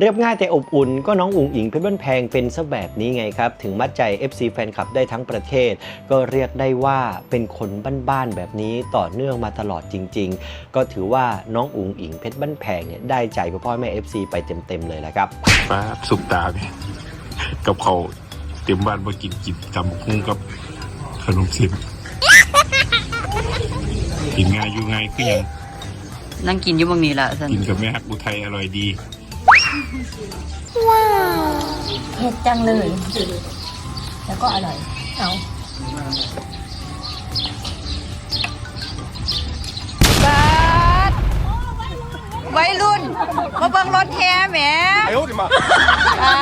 เรียบง่ายแต่อบอุ่นก็น้องอุ๋งอิงเพชรบ้านแพงเป็นซะแบบนี้ไงครับ ถึงมัดใจ FC แฟนคลับได้ทั้งประเทศ ก็เรียกได้ว่าเป็นคนบ้านๆแบบนี้ต่อเนื่องมาตลอดจริง ๆ ก็ถือว่าน้องอุ๋งอิงเพชรบ้านแพงเนี่ยได้ใจพ่อพ่อแม่ FC ไปเต็มๆเลยแหละครับฟ้าสุกตาเนี่ยกับเขาวเต็มบ้านมากินกินกำคุ้งกับขนมสิบกินง่ายอยู่ง่ายก็ยังนั่งกินอยู่บางนี้ละสันกินกับแม่ฮักอุทัยอร่อยดี เผ็ดจังเลย แล้วก็อร่อย เอาบาดวัยรุ่นมาเบิ่งรถแท้แหมไอ้โอ้ดิมาอ่า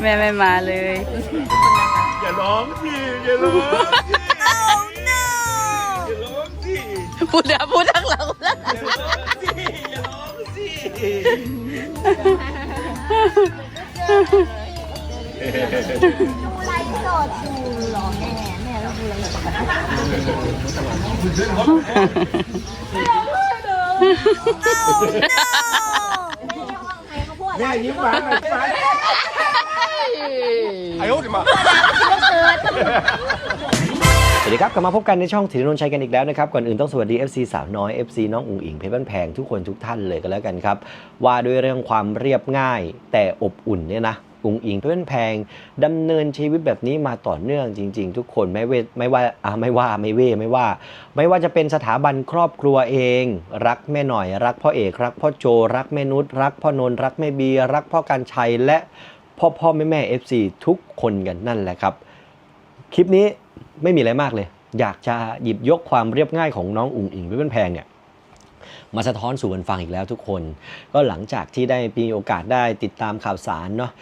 แม่ไม่มาเลย อย่าร้องสิอย่าร้องสิอย่าร้องสิพูดอะพูดทั้งหลังอย่าร้องสิดูไลฟ์สดอยู่หรอแม่แม่เราดูไลฟ์สดแม่ยิ้ มหวานหน่อยฟ้าไอ้โอ้ดิมาสวัสดีครับ กลับมาพบกันในช่องถีรนนท์ชัยกันอีกแล้วนะครับ ก่อนอื่นต้องสวัสดี FC สาวน้อย FC น้องอุ๋งอิง เพชรบ้านแพงทุกคนทุกท่านเลยกันแล้วกันครับ ว่าด้วยเรื่องความเรียบง่ายแต่อบอุ่นเนี่ยนะ อุงอิงเพชรบ้านแพงดำเนินชีวิตแบบนี้มาต่อเนื่องจริง ๆ ทุกคนไม่เวไม่ว่าอ่าไม่ว่าไม่เวไม่ว่า ไม่ว่าจะเป็นสถาบันครอบครัวเอง รักแม่หน่อย รักพ่อเอกรักพ่อโจรักแม่นุชรักพ่อนนรักแม่เบียรักพ่อการชัยและพ่อพ่อแม่แม่ FC ทุกคนกันนั่นแหละครับ คลิปนี้ไม่มีอะไรมากเลย อยากจะหยิบยกความเรียบง่ายของน้องอุ๋งอิงเป็นแพงเนี่ยมาสะท้อนสู่กันฟังอีกแล้วทุกคน ก็หลังจากที่ได้มีโอกาสได้ติดตามข่าวสารเนาะ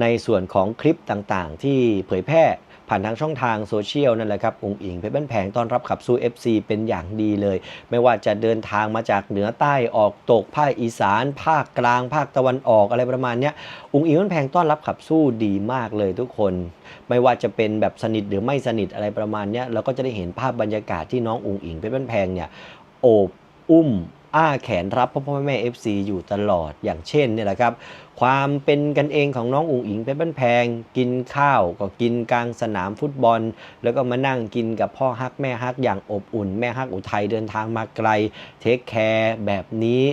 ในส่วนของคลิปต่างๆ ที่เผยแพร่ผ่านทางช่องทางโซเชียลนั่นแหละครับอุ๋งอิงเพชรบ้านแพงต้อนรับขับสู้ FC เป็นอย่างดีเลย ไม่ว่าจะเดินทางมาจากเหนือใต้ออกตกภาคอีสาน ภาคกลาง ภาคตะวันออกอะไรประมาณนี้อุ๋งอิงเพชรบ้านแพงต้อนรับขับสู้ดีมากเลยทุกคน ไม่ว่าจะเป็นแบบสนิทหรือไม่สนิทอะไรประมาณนี้เราก็จะได้เห็นภาพบรรยากาศที่น้องอุ๋งอิงเพชรบ้านแพงเนี่ยโอบอุ้ม อ้าแขนรับพ่อพ่อแม่ FC อยู่ตลอดอย่างเช่นเนี่ยแหละครับ ความเป็นกันเองของน้องอุ๋งอิงเป็นบ้านแพง กินข้าวก็กินกลางสนามฟุตบอล แล้วก็มานั่งกินกับพ่อฮักแม่ฮักอย่างอบอุ่น แม่ฮักอุทัยเดินทางมาไกล เทคแคร์แบบนี้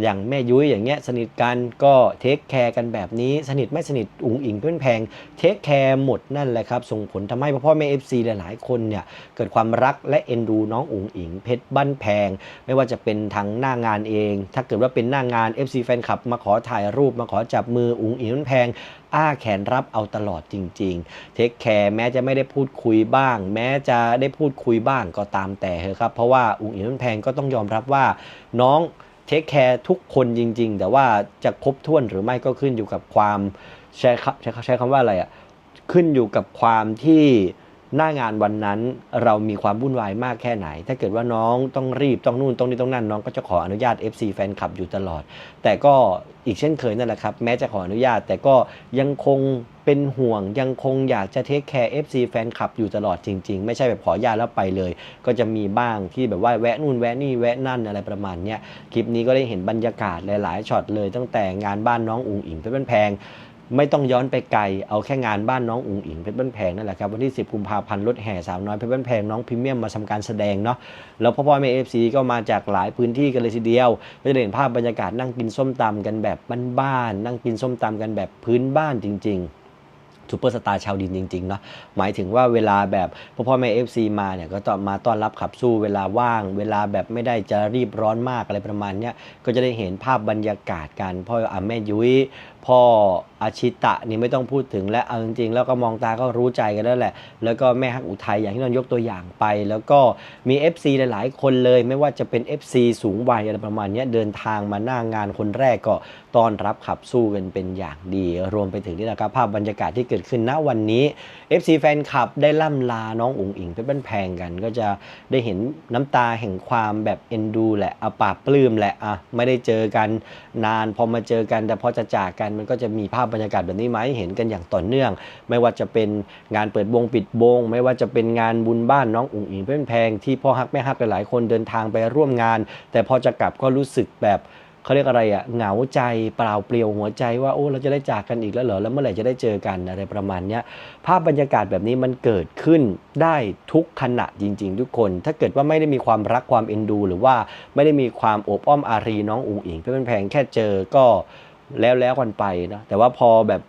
อย่างแม่ยุ้ยอย่างเงี้ยสนิทกันก็เทคแคร์กันแบบนี้สนิทไม่สนิทอุ๋งอิงเพื่อนแพงเทคแคร์หมดนั่นแหละครับ ส่งผลทำให้พ่อพ่อแม่ FC หลายๆคนเนี่ยเกิดความรักและเอ็นดูน้องอุ๋งอิงเพชรบ้านแพง ไม่ว่าจะเป็นทางหน้างานเอง ถ้าเกิดว่าเป็นหน้างาน FC แฟนคลับมาขอถ่ายรูปมาขอจับมืออุ๋งอิงเพชรแพงอ้าแขนรับเอาตลอดจริง ๆ เทคแคร์แม้จะไม่ได้พูดคุยบ้าง แม้จะได้พูดคุยบ้างก็ตามแต่เถอะครับ เพราะว่าอุ๋งอิงเพชรแพงก็ต้องยอมรับว่าน้อง ทคแคร์ทุกคนจริง ๆ แต่ว่าจะครบถ้วนหรือไม่ก็ขึ้นอยู่กับความใช้คใช้ใช้คำว่าอะไรอะ่ะขึ้นอยู่กับความที่ หน้างานวันนั้นเรามีความวุ่นวายมากแค่ไหน ถ้าเกิดว่าน้องต้องรีบต้องนู่นต้องนี่ต้องนั่นน้องก็จะขออนุญาต FC แฟนคลับอยู่ตลอด แต่ก็อีกเช่นเคยนั่นแหละครับ แม้จะขออนุญาต แต่ก็ยังคงเป็นห่วงยังคงอยากจะเทคแคร์ FC แฟนคลับอยู่ตลอดจริง ๆ ไม่ใช่แบบขออนุญาตแล้วไปเลย ก็จะมีบ้างที่แบบว่าแวะนู่นแวะนี่แวะนั่นอะไรประมาณเนี้ยคลิปนี้ก็ได้เห็นบรรยากาศหลายๆช็อตเลยตั้งแต่งานบ้านน้องอุงอิงเพชรบ้านแพง ไม่ต้องย้อนไปไกล เอาแค่งานบ้านน้องอุ๋งอิงเพชรบ้านแพงนั่นแหละครับ วันที่ 10 กุมภาพันธ์รถแห่สาวน้อยเพชรบ้านแพงน้องพรีเมียมมาทำการแสดงเนาะแล้วพ่อพ่อแม่เอฟซีก็มาจากหลายพื้นที่กันเลยทีเดียว ก็จะได้เห็นภาพบรรยากาศนั่งกินส้มตำกันแบบบ้านๆนั่งกินส้มตำกันแบบพื้นบ้านจริง ๆซูเปอร์สตาร์ชาวดินจริงๆเนาะหมายถึงว่าเวลาแบบพ่อพ่อแม่ FC มาเนี่ยก็ต้องมาต้อนรับขับสู้เวลาว่าง เวลาแบบไม่ได้จะรีบร้อนมากอะไรประมาณเนี้ยก็จะได้เห็นภาพบรรยากาศกันพ่ออะแม่ยุ้ย พ่ออาชิตะนี่ไม่ต้องพูดถึงและเอาจริงๆแล้วก็มองตาก็รู้ใจกันแล้วแหละ แล้วก็แม่ฮักอุทัยอย่างที่นนยกตัวอย่างไป แล้วก็มี FC หลายๆ คนเลยไม่ว่าจะเป็น FC สูงวัยอะไรประมาณนี้เดินทางมาหน้างงานคนแรกก็ต้อนรับขับสู้กันเป็นอย่างดี รวมไปถึงนี่นะครับภาพบรรยากาศที่เกิดขึ้นณวันนี้ FC แฟนคลับได้ล่ำลาน้องอุ๋งอิงเพชรบ้านแพงกัน ก็จะได้เห็นน้ำตาแห่งความแบบเอ็นดูแหละอาปาปลื้มแหละอะไม่ได้เจอกันนานพอมาเจอกันแต่พอจะจากกันมันก็จะมีภาพบรรยากาศแบบนี้มาให้เห็นกันอย่างต่อเนื่อง ไม่ว่าจะเป็นงานเปิดวงปิดวงไม่ว่าจะเป็นงานบุญบ้านน้องอุ๋งอิงเพชรบ้านแพงที่พ่อฮักแม่ฮักหลายคนเดินทางไปร่วมงาน แต่พอจะกลับก็รู้สึกแบบเขาเรียกอะไรอะเหงาใจเปล่าเปลี่ยวหัวใจว่าโอ้เราจะได้จากกันอีกแล้วเหรอแล้วเมื่อไหร่จะได้เจอกันอะไรประมาณเนี้ยภาพบรรยากาศแบบนี้มันเกิดขึ้นได้ทุกขณะจริง ๆ ทุกคน ถ้าเกิดว่าไม่ได้มีความรักความเอ็นดู หรือว่าไม่ได้มีความโอบอ้อมอารีน้องอุ๋งอิงเพื่อนแพงแค่เจอก็ แล้วแล้วกันไปนะแต่ว่าพอแบบ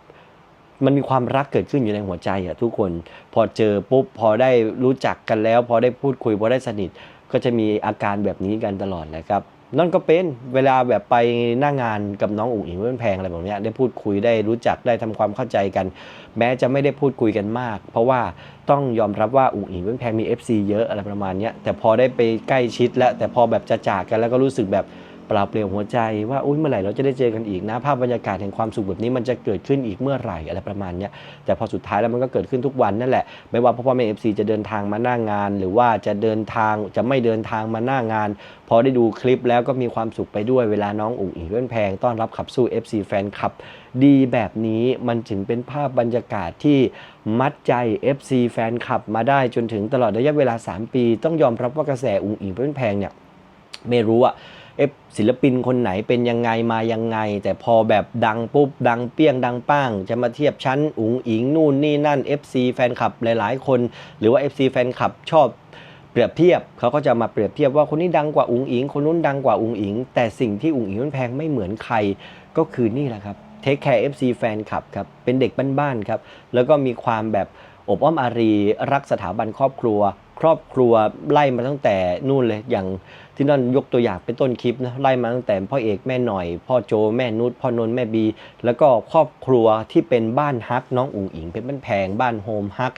มันมีความรักเกิดขึ้นอยู่ในหัวใจอะทุกคนพอเจอปุ๊บพอได้รู้จักกันแล้ว พอได้พูดคุยพอได้สนิท ก็จะมีอาการแบบนี้กันตลอดแหละครับนั่นก็เป็นเวลาแบบไปหน้างานกับน้องอุ๋งอิงเพื่อนแพงอะไรแบบนี้ได้พูดคุยได้รู้จักได้ทำความเข้าใจกัน แม้จะไม่ได้พูดคุยกันมาก เพราะว่าต้องยอมรับว่าอุ๋งอิงเพื่อนแพงมี FC เยอะอะไรประมาณนี้แต่พอได้ไปใกล้ชิดแล้วแต่พอแบบจะจากกันแล้วก็รู้สึกแบบ ปล่าเปลี่ยวหัวใจว่าอุ้ยเมื่อไหร่เราจะได้เจอกันอีกนะ ภาพบรรยากาศแห่งความสุขแบบนี้มันจะเกิดขึ้นอีกเมื่อไหร่อะไรประมาณนี้แต่พอสุดท้ายแล้วมันก็เกิดขึ้นทุกวันนั่นแหละ ไม่ว่าพ่อพ่อแม่เอฟซีจะเดินทางมาหน้างาน หรือว่าจะเดินทางจะไม่เดินทางมาหน้างาน พอได้ดูคลิปแล้วก็มีความสุขไปด้วยเวลาน้องอุ๋งอิงเพื่อนแพงต้อนรับขับสู้ FC แฟนคลับ ดีแบบนี้มันถึงเป็นภาพบรรยากาศที่มัดใจ FC แฟนคลับมาได้จนถึงตลอดระยะเวลา 3 ปี ต้องยอมรับว่ากระแสอุ๋งอิงเพื่อนแพงเนี่ยไม่รู้อะ เอฟศิลปินคนไหนเป็นยังไงมายังไง แต่พอแบบดังปุ๊บ ดังเปี้ยงดังป้าง จะมาเทียบชั้นอุ๋งอิงนู่นนี่นั่น FC แฟนคลับหลาย ๆ คน หรือว่า FC แฟนคลับชอบเปรียบเทียบเขาก็จะมาเปรียบเทียบว่าคนนี้ดังกว่าอุ๋งอิง คนนู้นดังกว่าอุ๋งอิง แต่สิ่งที่อุ๋งอิงมันแพงไม่เหมือนใครก็คือนี่แหละครับเทคแคร์ FC แฟนคลับครับเป็นเด็กบ้านๆครับแล้วก็มีความแบบอบอ้อมอารีรักสถาบันครอบครัว ครอบครัวไล่มาตั้งแต่นู่นเลยอย่าง ที่นั่นยกตัวอย่างเป็นต้นคลิปนะไล่มาตั้งแต่พ่อเอกแม่หน่อย พ่อโจแม่นุชพ่อนนท์แม่บี แล้วก็ครอบครัวที่เป็นบ้านฮักน้องอุ๋งอิง เป็นบ้านแพงบ้านโฮมฮัก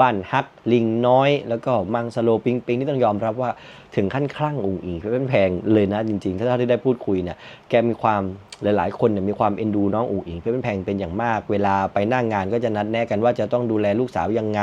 บ้านฮักลิงน้อย แล้วก็มังสโลปิงปิงที่ต้องยอมรับว่า ถึงขั้นคลั่งอุ๋งอิงเป็นแพงเลยนะจริงๆ ถ้าเท่าที่ได้พูดคุยเนี่ยแกมีความหลายๆ คนเนี่ยมีความเอ็นดูน้องอุ๋งอิงเป็นแพงเป็นอย่างมาก เวลาไปหน้างงานก็จะนัดแนะกันว่าจะต้องดูแลลูกสาวยังไง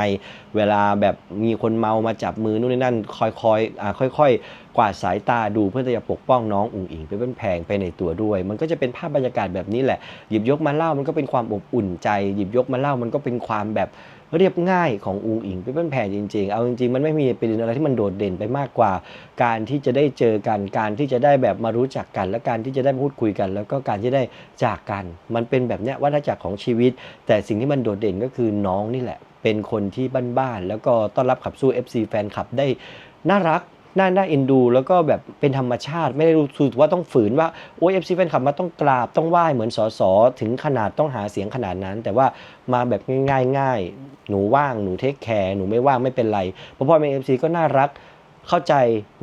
เวลาแบบมีคนเมามาจับมือนู่นนี่นั่นคอยๆอ่าค่อย ๆ กวาดสายตาดูเพื่อจะปกป้องน้องอุ๋งอิงเป็นแพงไปในตัวด้วย มันก็จะเป็นภาพบรรยากาศแบบนี้แหละ หยิบยกมาเล่ามันก็เป็นความอบอุ่นใจ หยิบยกมาเล่ามันก็เป็นความแบบเรียบง่ายของอุงอิงเป็นแพงจริงๆ เอาจริงๆ มันไม่มีประเด็นอะไรที่มันโดดเด่นไปมากกว่าการที่จะได้เจอกัน การที่จะได้แบบมารู้จักกัน และการที่จะได้พูดคุยกัน แล้วก็การที่ได้จากกัน มันเป็นแบบเนี้ยวัฏจักรของชีวิต แต่สิ่งที่มันโดดเด่นก็คือน้องนี่แหละ เป็นคนที่บ้านๆแล้วก็ต้อนรับขับสู้ FC แฟนคลับได้น่ารักน่าน่าเอ็นดู แล้วก็แบบเป็นธรรมชาติไม่ได้รู้สึกว่าต้องฝืนว่าโอ้ยเอฟซีแฟนคลับมาต้องกราบต้องไหว้เหมือนสอสอถึงขนาดต้องหาเสียงขนาดนั้น แต่ว่ามาแบบง่ายๆง่ายหนูว่างหนูเทคแคร์หนูไม่ว่างไม่เป็นไรพราะพ่อแม่เอฟซีก็น่ารัก เข้าใจ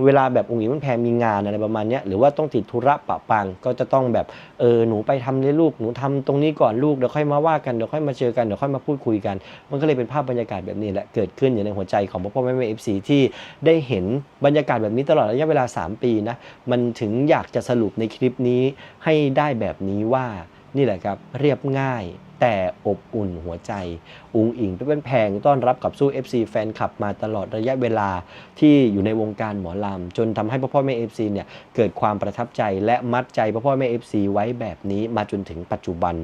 เวลาแบบองค์หญิงมันแพงมีงานอะไรประมาณนี้หรือว่าต้องติดธุระปะปังก็จะต้องแบบเออหนูไปทำเลยลูกหนูทำตรงนี้ก่อนลูกเดี๋ยวค่อยมาว่ากันเดี๋ยวค่อยมาเจอกันเดี๋ยวค่อยมาพูดคุยกัน มันก็เลยเป็นภาพบรรยากาศแบบนี้แหละเกิดขึ้นอยู่ในหัวใจของพ่อพ่อแม่แม่เอฟซีที่ได้เห็นบรรยากาศแบบนี้ตลอดระยะเวลา 3 ปีนะมันถึงอยากจะสรุปในคลิปนี้ให้ได้แบบนี้ว่านี่แหละครับเรียบง่าย แต่อบอุ่นหัวใจ อุงอิงเป็นแพงต้อนรับกับสู้ FC แฟนคลับมาตลอดระยะเวลาที่อยู่ในวงการหมอลำ จนทำให้พ่อพ่อแม่ FC เนี่ยเกิดความประทับใจและมัดใจพ่อพ่อแม่ FC ไว้แบบนี้มาจนถึงปัจจุบัน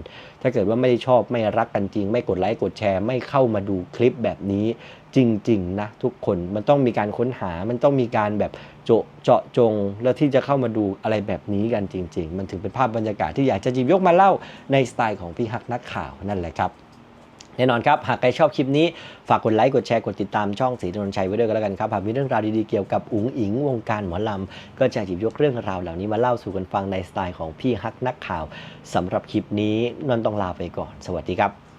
ถ้าเกิดว่าไม่ได้ชอบไม่รักกันจริง ไม่กดไลค์กดแชร์ ไม่เข้ามาดูคลิปแบบนี้จริง ๆ นะ ทุกคนมันต้องมีการค้นหามันต้องมีการแบบโจะเจาะจง แล้วที่จะเข้ามาดูอะไรแบบนี้กันจริง ๆ มันถึงเป็นภาพบรรยากาศที่อยากจะหยิบยกมาเล่าในสไตล์ของพี่ฮักนักข่าวนั่นแหละครับแน่นอนครับ หากใครชอบคลิปนี้ ฝากกดไลค์ กดแชร์ กดติดตามช่องสีนนชัยไว้ด้วยกันแล้วกันครับ หากมีเรื่องราวดีๆ เกี่ยวกับอุ๋งอิงวงการหมอลำ ก็จะหยิบยกเรื่องราวเหล่านี้มาเล่าสู่กันฟังในสไตล์ของพี่ฮักนักข่าวสำหรับคลิปนี้นนท์ต้องลาไปก่อน สวัสดีครับ